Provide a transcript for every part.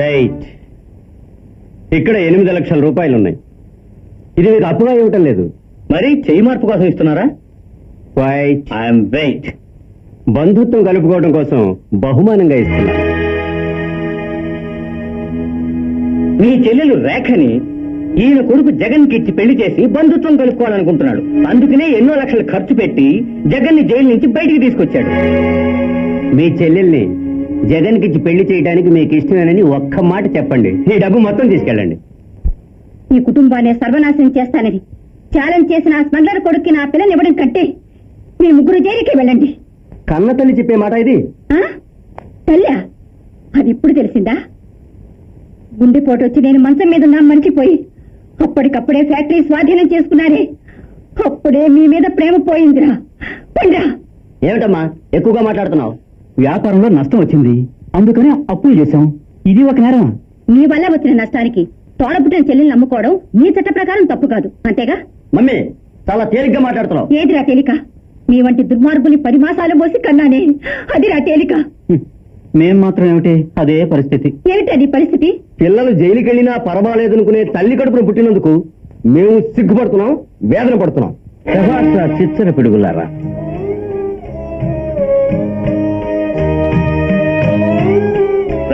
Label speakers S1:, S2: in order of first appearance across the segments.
S1: Right ఇక్కడ ఎనిమిది లక్షల రూపాయలు ఉన్నాయి ఇది మీకు అప్పుగా ఇవ్వటం లేదు.
S2: మరి చెయ్యి మార్పు కోసం ఇస్తున్నారా?
S1: వైట్
S2: ఐఎమ్ వెయిట్
S1: బంధుత్వం కలుపుకోవడం కోసం బహుమానంగా ఇస్తున్నా.
S2: మీ చెల్లెలు రేఖని ఈయన కొడుకు జగన్కి ఇచ్చి పెళ్ళి చేసి బంధుత్వం కలుపుకోవాలనుకుంటున్నాడు. అందుకనే ఎన్నో లక్షలు ఖర్చు పెట్టి జగన్ని జైలు నుంచి బయటికి తీసుకొచ్చాడు.
S1: మీ చెల్లెల్ని జగన్కి ఇచ్చి పెళ్ళి చేయడానికి మీకు ఇష్టమేనని ఒక్క మాట చెప్పండి. ఈ డబ్బు మొత్తం తీసుకెళ్ళండి.
S3: ఈ కుటుంబాన్ని సర్వనాశనం చేస్తానని ఛాలెంజ్ చేసిన ఆ స్మగ్లర్ కొడుక్కి నా పిల్లని ఇవ్వడం కట్టే మీ ముగ్గురు జైలుకి వెళ్ళండి.
S1: కన్న తల్లి చెప్పే మాట ఇది?
S3: తల్లా? అది ఇప్పుడు తెలిసిందా? గుండెపోటు వచ్చి నేను మంచం మీద ఉన్నా మర్చిపోయి అప్పటికప్పుడే ఫ్యాక్టరీ స్వాధీనం చేసుకున్నారే. అప్పుడే మీ మీద ప్రేమ పోయిందిరా. పోయిందిరా
S1: ఏమిటమ్మా? ఎక్కువగా మాట్లాడుతున్నావు.
S2: వ్యాపారంలో నష్టం వచ్చింది. అందుకని అప్పులు చేశాం. ఇది ఒక నేరం.
S3: మీ వల్ల వచ్చిన నష్టానికి తోడబుట్టిన చెల్లెల్ని నమ్ముకోవడం మీ చట్ట ప్రకారం తప్పు కాదు. అంతేగా?
S1: మమ్మీ చాలా తేలిగ్గా మాట్లాడుతున్నావు.
S3: ఏదిరా తేలిక? మీ వంటి దుర్మార్గుని పది మాసాలు మోసి కన్నానే. అదిరా తేలిక?
S2: మేం మాత్రం ఏమిటి? అదే పరిస్థితి.
S3: ఏమిటది పరిస్థితి?
S1: పిల్లలు జైలుకి వెళ్ళినా పర్వాలేదనుకునే తల్లి కడుపున పుట్టినందుకు మేము సిగ్గుపడుతున్నాం వేదన పడుతున్నాం.
S2: చిచ్చర పిడుగులారా.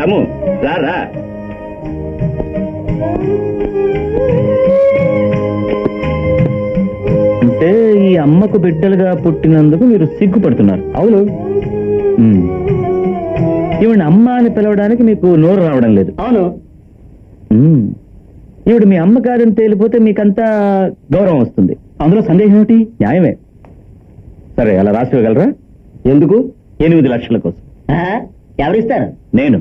S2: రాము రా అంటే ఈ అమ్మకు బిడ్డలుగా పుట్టినందుకు మీరు సిగ్గుపడుతున్నారు.
S1: అవును.
S2: ఈవిడ అమ్మ అని పిలవడానికి మీకు నోరు రావడం లేదు.
S1: అవును.
S2: ఈవిడ మీ అమ్మగారిని తేలిపోతే మీకంతా గౌరవం వస్తుంది. అందులో సందేహం ఏమిటి? న్యాయమే. సరే అలా రాసి ఇవ్వగలరా?
S1: ఎందుకు?
S2: ఎనిమిది లక్షల కోసం.
S1: ఎవరిస్తారు?
S2: నేను.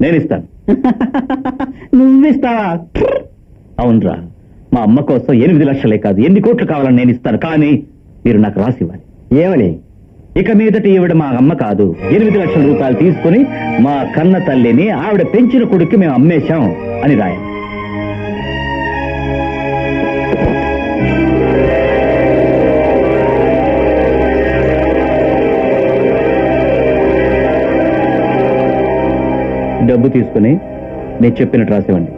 S2: నేను ఇస్తాను నువ్విస్తావా అవునరా మా అమ్మ కోసం ఎనిమిది లక్షలే కాదు ఎన్ని కోట్లు కావాలని నేను ఇస్తాను కానీ మీరు నాకు రాసి ఇవ్వాలి.
S1: ఏమని?
S2: ఇక మీదట ఈవిడ మా అమ్మ కాదు. ఎనిమిది లక్షల రూపాయలు తీసుకుని మా కన్న తల్లిని ఆవిడ పెంచిన కొడుక్కి మేము అమ్మేశాం అని రాయాలి. డబ్బు తీసుకుని నేను చెప్పినట్టు రాసివ్వండి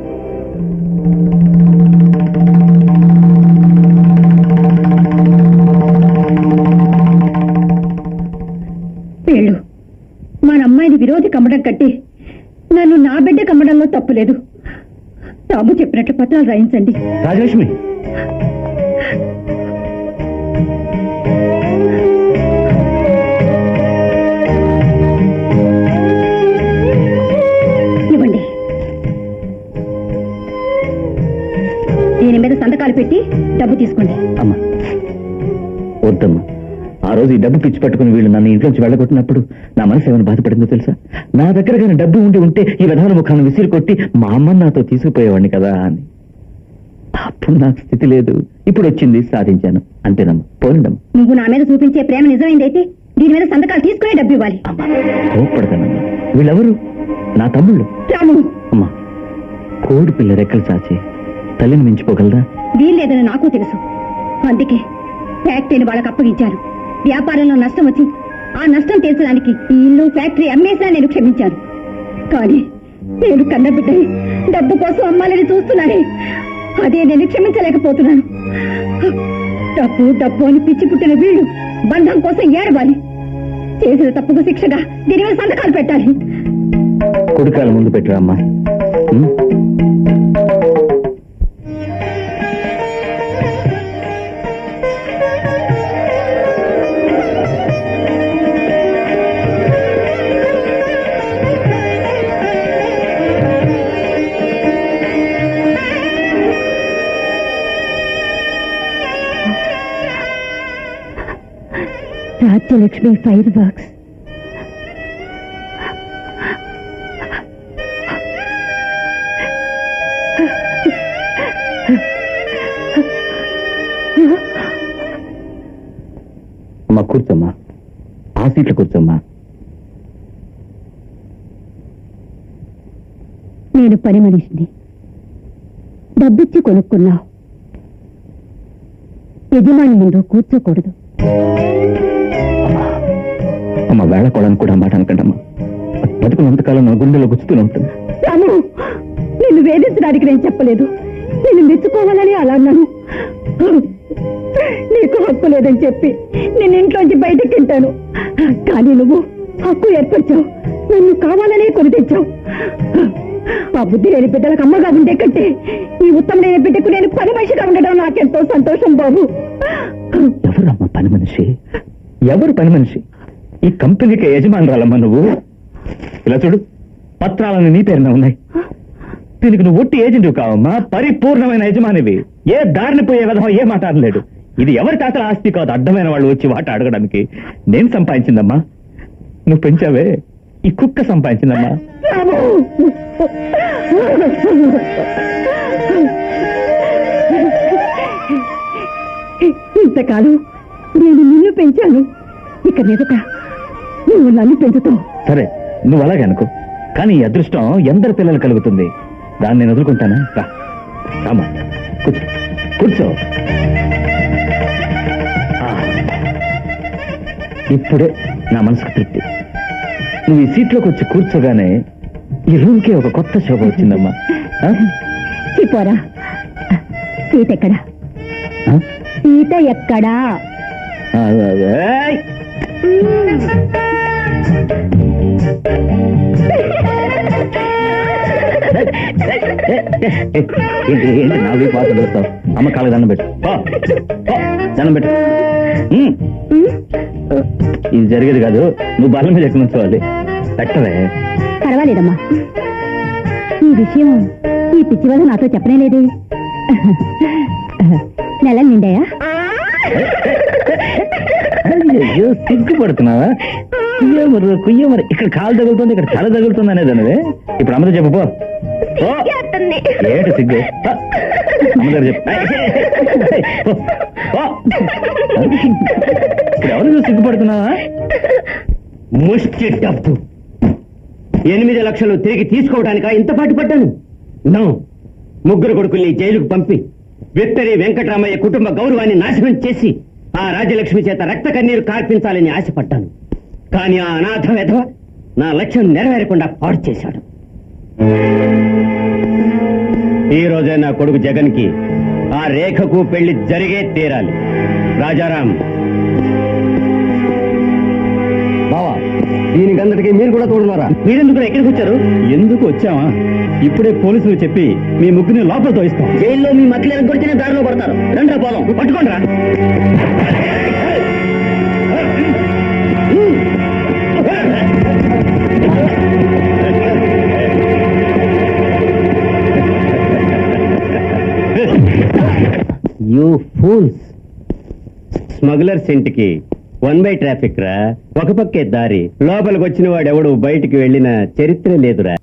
S3: వీళ్ళు. మన అమ్మాయిని విరోధి కమ్మడం కట్టి నన్ను నా బిడ్డ కమ్మడంలో తప్పు లేదు తాము చెప్పినట్లు పత్రాలు రాయించండి.
S2: రాజలక్ష్మి
S3: సంతకాలు పెట్టి డబ్బు తీసుకోండి.
S2: అమ్మా. వద్దమ్మా. ఆ రోజు ఈ డబ్బు పిచ్చి పట్టుకుని వీళ్ళు నన్ను ఇంట్లోంచి వెళ్ళగొట్టినప్పుడు నా మనసు ఏమైనా బాధపడిందో తెలుసా? నా దగ్గర కానీ డబ్బు ఉండి ఉంటే ఈ విధాన ముఖాన్ని విసిరి కొట్టి మా అమ్మ నాతో తీసుకుపోయేవాడిని కదా అని. అప్పుడు నాకు స్థితి లేదు. ఇప్పుడు వచ్చింది సాధించాను. అంతేనమ్మా. పోయిందమ్మా
S3: నువ్వు నా మీద చూపించే ప్రేమ నిజమైందైతే దీని మీద సంతకాలు తీసుకునే డబ్బు ఇవ్వాలి.
S2: కోప్పడతానమ్మా వీళ్ళెవరు? నా తమ్ముళ్ళు. అమ్మా కోడి పిల్ల రెక్కలు చాచి తల్లిని మించిపోగలరా?
S3: వీల్లేదని నాకు తెలుసు. అందుకే ఫ్యాక్టరీని వాళ్ళకి అప్పగించాను. వ్యాపారంలో నష్టం వచ్చి ఆ నష్టం తీర్చడానికి ఈ ఇల్లు ఫ్యాక్టరీ అమ్మేసినా నేను క్షమించాను. కానీ నేను కన్న బిడ్డని డబ్బు కోసం అమ్మాలని చూస్తున్నానే. అదే నేను క్షమించలేకపోతున్నాను. డబ్బు డబ్బు అని పిచ్చి పుట్టిన వీళ్ళు బంధం కోసం ఏడవాలి. చేసిన తప్పుకు శిక్షగా దీని మీద సంతకాలు పెట్టాలి.
S2: కొడుకాల ముందు పెట్టరా అమ్మా?
S3: రాజ్యలక్ష్మి ఫైర్ బాక్స్
S2: అమ్మా కూర్చోమ్మా. ఆ సీట్లో కూర్చోమ్మా.
S3: నేను పని మనిషిని. డబ్బిచ్చి కొనుక్కున్నావు. యజమాని ముందు కూర్చోకూడదు.
S2: అమ్మ వేళ కొడని కూడా మాట అనకండి అమ్మా బతుకున్నంతకాలం నా గుండెలో గుచ్చుతూనే ఉంటుంది.
S3: రాము నిన్ను వేధించడానికి నేను చెప్పలేదు. నిన్ను మెచ్చుకోవాలని అలా అన్నాను. నీకు హక్కు లేదని చెప్పి నేను ఇంట్లోంచి బయటకు తింటాను కానీ నువ్వు హక్కు ఏర్పరిచావు. నన్ను కావాలనే కొని తెచ్చావు. ఆ బుద్ధి లేని బిడ్డలకు అమ్మగా ఉండే కంటే ఈ ఉత్తమమైన బిడ్డకు నేను పని మనిషిగా ఉండడం నాకెంతో సంతోషం బాబు.
S2: ఎవరమ్మా పని మనిషి? ఎవరు పని మనిషి? ఈ కంపెనీకి యజమానురాలమ్మా నువ్వు. ఇలా చూడు పత్రాలన్నీ నీ పేరున ఉన్నాయి. దీనికి నువ్వు ఒట్టి ఏజెంట్ కావమ్మా పరిపూర్ణమైన యజమానివి. ఏ దారిని పోయే విధం ఏ మాట్లాడలేదు. ఇది ఎవరి తాతల ఆస్తి కాదు అడ్డమైన వాళ్ళు వచ్చి వాట అడగడానికి. నేను సంపాదించిందమ్మా. నువ్వు పెంచావే ఈ కుక్క సంపాదించిందమ్మా.
S3: రాము! ఇంతకాలం నేను నిన్ను పెంచాను. ఇక మీదట నువ్వు నన్ను పెంచుతావు.
S2: సరే నువ్వు అలాగే అనుకో. కానీ ఈ అదృష్టం ఎందరి పిల్లలు కలుగుతుంది? దాన్ని నేను వదులుకుంటానా? రా. రామా. కూర్చో. ఇప్పుడే నా మనసుకు తృప్తి. నువ్వు ఈ సీట్లోకి వచ్చి కూర్చోగానే ఈ రూమ్కి ఒక కొత్త శోభ వచ్చిందమ్మా?
S3: చెప్పారా సీత ఎక్కడా? సీత ఎక్కడా?
S2: ఏ, ఏంటి ఏంటి నా వీపు వాసన చూస్తావు అమ్మ కాళ్ళకి దండం పెట్టు. దండం పెట్టు. ఇది జరిగేది కాదు నువ్వు బల్ల మీద ఎక్కడ ఉంచుకోవాలి పెట్టవే.
S3: పర్వాలేదమ్మా. ఈ విషయం ఈ పిచ్చి వల్ల నాతో చెప్పనే లేదే. నెలలు నిండాయా?
S2: సిగ్గుపడుతున్నావా? కుయ్యమరు కుయ్యమరు. ఇక్కడ కాలు తగులుతుంది ఇక్కడ తల తగులుతుంది అనేది అన్నది ఇప్పుడు అమ్మతో చెప్పు పో. ఏటి సిగ్గు. అమ్మగారు చెప్పు. ఇప్పుడు ఎవరు సిగ్గుపడుతున్నావా?
S1: ముష్టి డబ్బు. ఎనిమిది లక్షలు తిరిగి తీసుకోవడానిక ఇంత పాటు పడ్డాను? నో. ముగ్గురు కొడుకుల్ని జైలుకు పంపి విత్తరి వెంకటరామయ్య కుటుంబ గౌరవాన్ని నాశనం చేసి ఆ రాజ్యలక్ష్మి చేత రక్త కన్నీరు కార్పించాలని ఆశపడ్డాను. కానీ ఆ అనాథ వెధవ నా లక్ష్యం నెరవేరకుండా పాడు చేశాడు. ఈ రోజే నా కొడుకు జగన్కి ఆ రేఖకు పెళ్ళి జరిగే తీరాలి. రాజారాం.
S4: బావా దీనికంతటికి మీరు కూడా తోడున్నారా?
S1: మీరెందుకు ఎక్కడికి వచ్చారు?
S4: ఎందుకు వచ్చావా? ఇప్పుడే పోలీసులు చెప్పి మీ ముగ్గురిని లోపల తోయిస్తాం.
S1: జైల్లో మీ మక్కలను కొడితేనే దారిలో పడతారు రండి పోదాం. పట్టుకోండి రా స్మగ్లర్స్ ఇంటికి వన్ బై ట్రాఫిక్ రా. ఒక పక్కే దారి. లోపలికి వచ్చిన వాడు ఎవడు బయటికి వెళ్ళిన చరిత్ర లేదురా.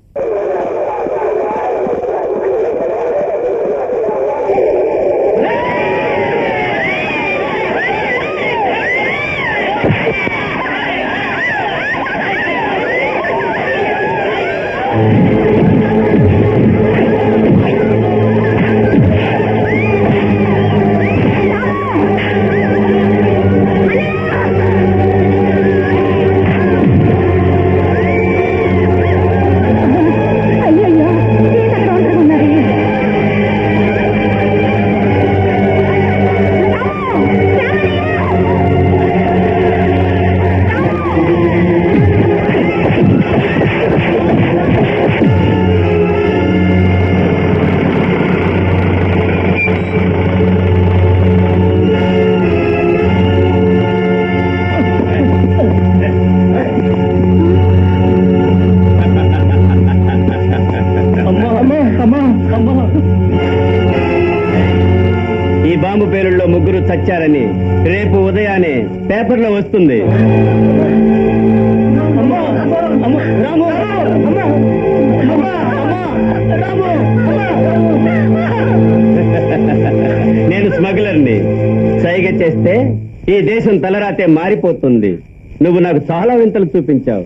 S1: దేశం తలరాతే మారిపోతుంది. నువ్వు నాకు చాలా వింతలు చూపించావు.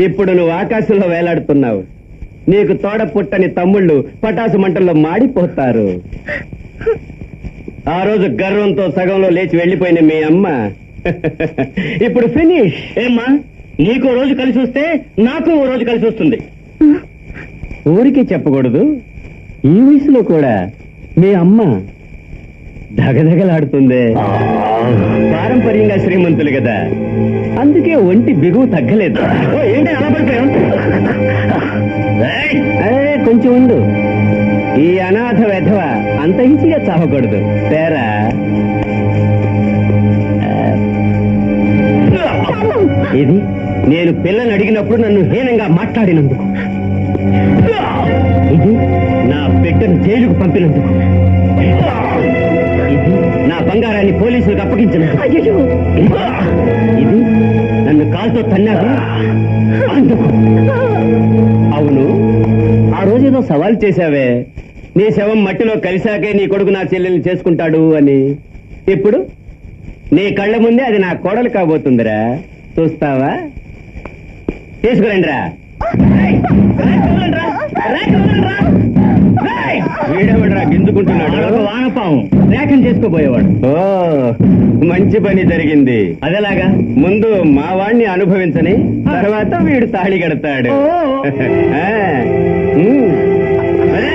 S1: ఇప్పుడు నువ్వు ఆకాశంలో వేలాడుతున్నావు. నీకు తోడ పుట్టని తమ్ముళ్ళు పటాసు మంటల్లో మాడిపోతారు. ఆ రోజు గర్వంతో సగంలో లేచి వెళ్ళిపోయిన మీ అమ్మ. ఇప్పుడు ఫినిష్. ఏమ్మా నీకు రోజు కలిసి వస్తే నాకు ఓ రోజు కలిసి వస్తుంది. ఊరికే చెప్పకూడదు. ఈ వయసులో కూడా మీ అమ్మ దగదగలాడుతుంది పారంపర్యంగా శ్రీమంతులు కదా. అందుకే ఒంటి బిగువు తగ్గలేదు. ఓ, ఏంటి అలా కొంచెం ఉండు. ఈ అనాథ వెధవ అంత ఈజీగా చావకూడదు. తేరా ఇది నేను పిల్లని అడిగినప్పుడు నన్ను హీనంగా మాట్లాడినందుకు. ఇది నా బిడ్డను జైలుకు పంపినందుకు. నా బంగారాన్ని పోలీసులకు అప్పగించినందుకు
S3: అయ్యో
S1: ఇది నన్ను కాల్తో తన్నాడు. అందుకు. అవును ఆ రోజేదో సవాల్ చేశావే. నీ శవం మట్టిలో కలిశాకే నీ కొడుకు నా చెల్లెల్ని చేసుకుంటాడు అని. ఇప్పుడు నీ కళ్ళ ముందే అది నా కోడలు కాబోతుందిరా. చూస్తావా? తీసుకురండిరా. వీడెవడరా గింజుకుంటున్నాడు? వానపాము. రేఖం చేసుకోబోయేవాడు. ఓ మంచి పని జరిగింది. అదేలాగా? ముందు మా వాణ్ణి అనుభవించని తర్వాత వీడు తాళి కడతాడు. ఆ, ఉమ్. అదే.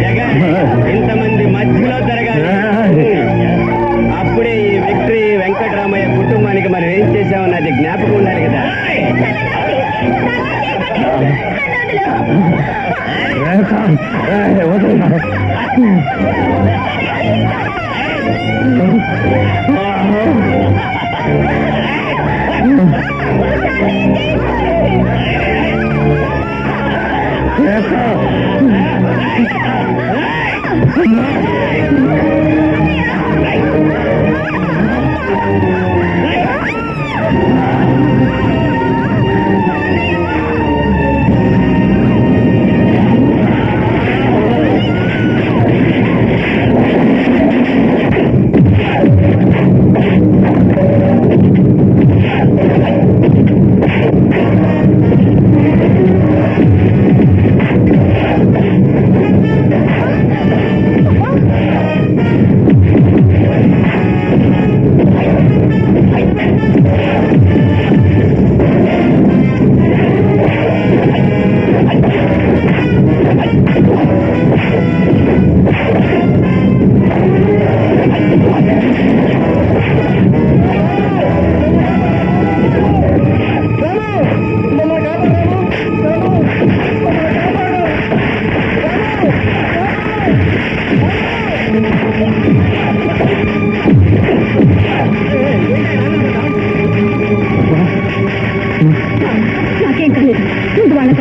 S1: జగన్ ఇంతమంది మధ్యలో జరగాలి. జ్ఞాపకం ఉండాలి కదా
S3: Thank you.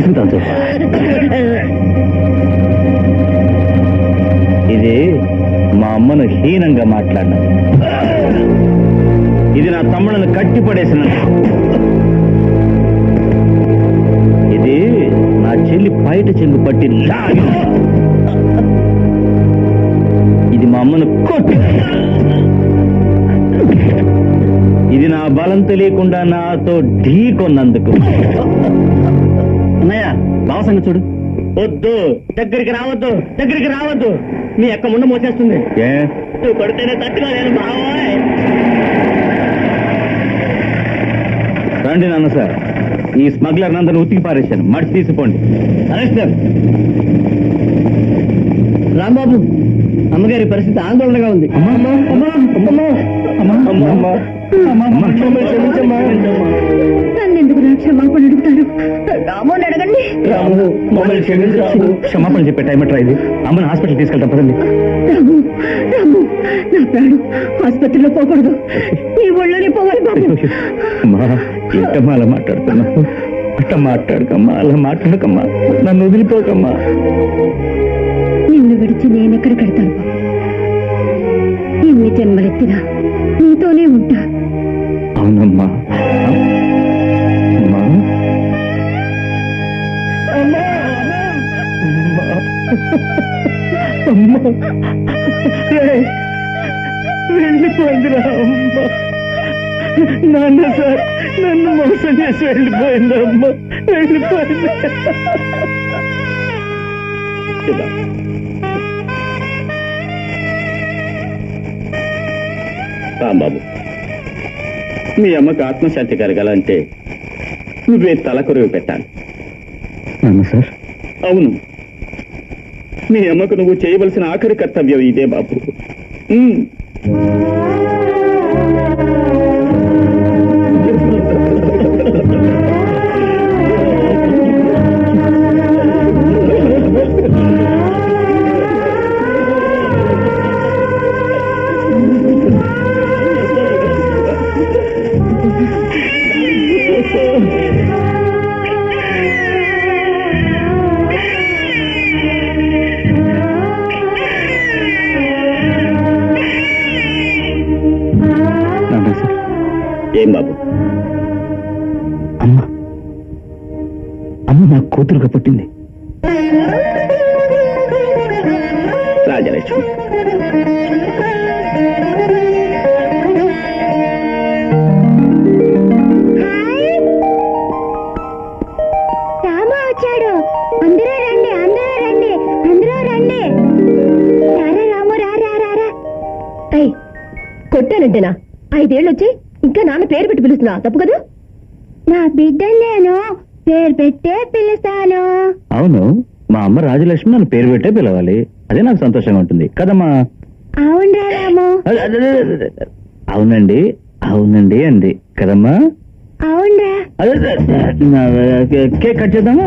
S2: తీసుకుంటాను ఇది మా అమ్మను హీనంగా మాట్లాడినది. ఇది నా తమ్ముళ్ళను కట్టిపడేసిన ఇది నా చెల్లి బయట చెంగు పట్టి ఇది మా అమ్మను కొట్టి. ఇది నా బలం తెలియకుండా నాతో ఢీకొన్నందుకు
S1: అన్నయ్య బావ సంగతి చూడు. వద్దు దగ్గరికి రావద్దు దగ్గరికి రావద్దు. మీ అక్క ముండ మోసేస్తుంది.
S2: ఏ?
S1: నువ్వు కొడితేనే తట్టుకోలేను బావోయ్.
S2: రండి నాన్న సార్. ఈ స్మగ్లర్ నందను ఉతికి పారేశాను. మడి తీసిపోండి.
S1: రాంబాబు అమ్మగారి పరిస్థితి ఆందోళనగా ఉంది.
S3: నన్ను నా క్షమాపణ అడుగుతారు? రామోని అడగండి.
S2: క్షమాపణ చెప్పే టైం ఎట్రా ఇది? అమ్మని హాస్పిటల్ తీసుకెళ్తాం పదండి.
S3: రాము రాము నా ప్రాణం ఆసుపత్రిలో పోకూడదు. నీ ఒళ్ళోనే పోవాలి బాబు.
S2: అమ్మా ఏంటమ్మా అలా మాట్లాడుతున్నావు? అట్లా మాట్లాడకమ్మా అలా మాట్లాడకమ్మా. నన్ను వదిలిపోకమ్మా.
S3: నిన్ను విడిచి నేనెక్కడ కడతాను బాబు? ఎన్ని జన్మలెత్తినా నీతోనే ఉంటా.
S2: అవునమ్మా. వెళ్ళిపోయిందిరా అమ్మ. నాన్న సార్ నన్ను మోసం చేసి వెళ్ళిపోయింది అమ్మ. వెళ్ళిపోయింది.
S4: రాంబాబు మీ అమ్మకు ఆత్మశాంతి కలగాలంటే నువ్వే తలకొరువు పెట్టాలి.
S2: నాన్న సార్.
S4: అవును. మీ అమ్మకు నువ్వు చేయవలసిన ఆఖరి కర్తవ్యం ఇదే బాబు. ఏం బాబు?
S2: అమ్మ అమ్మ నాకు కూతురుగా పుట్టింది.
S4: రాజలక్ష్మి.
S3: రామ వచ్చాడు. అందరూ రండి అందరూ రండి అందరూ రండి. రారా రాము రా రా రా రా. అయ్ కొట్టానంటేనా ఐదేళ్ళు వచ్చి ఇంకా నాన్న పేరు పెట్టి పిలుస్తున్నా. తప్పు కదా? నా బిడ్డ నేను పేరు పెట్టే పిలుస్తాను.
S2: అవును. మా అమ్మ రాజలక్ష్మి నన్ను పేరు పెట్టే పిలవాలి. అదే నాకు సంతోషంగా ఉంటుంది. కదమ్మా?
S3: అవునరా రాము.
S2: అవునండి అవునండి అంది. కదమ్మా?
S3: అవునరా.
S2: అదే, అదే, నా, కే- కేక్ కట్ చేద్దామా?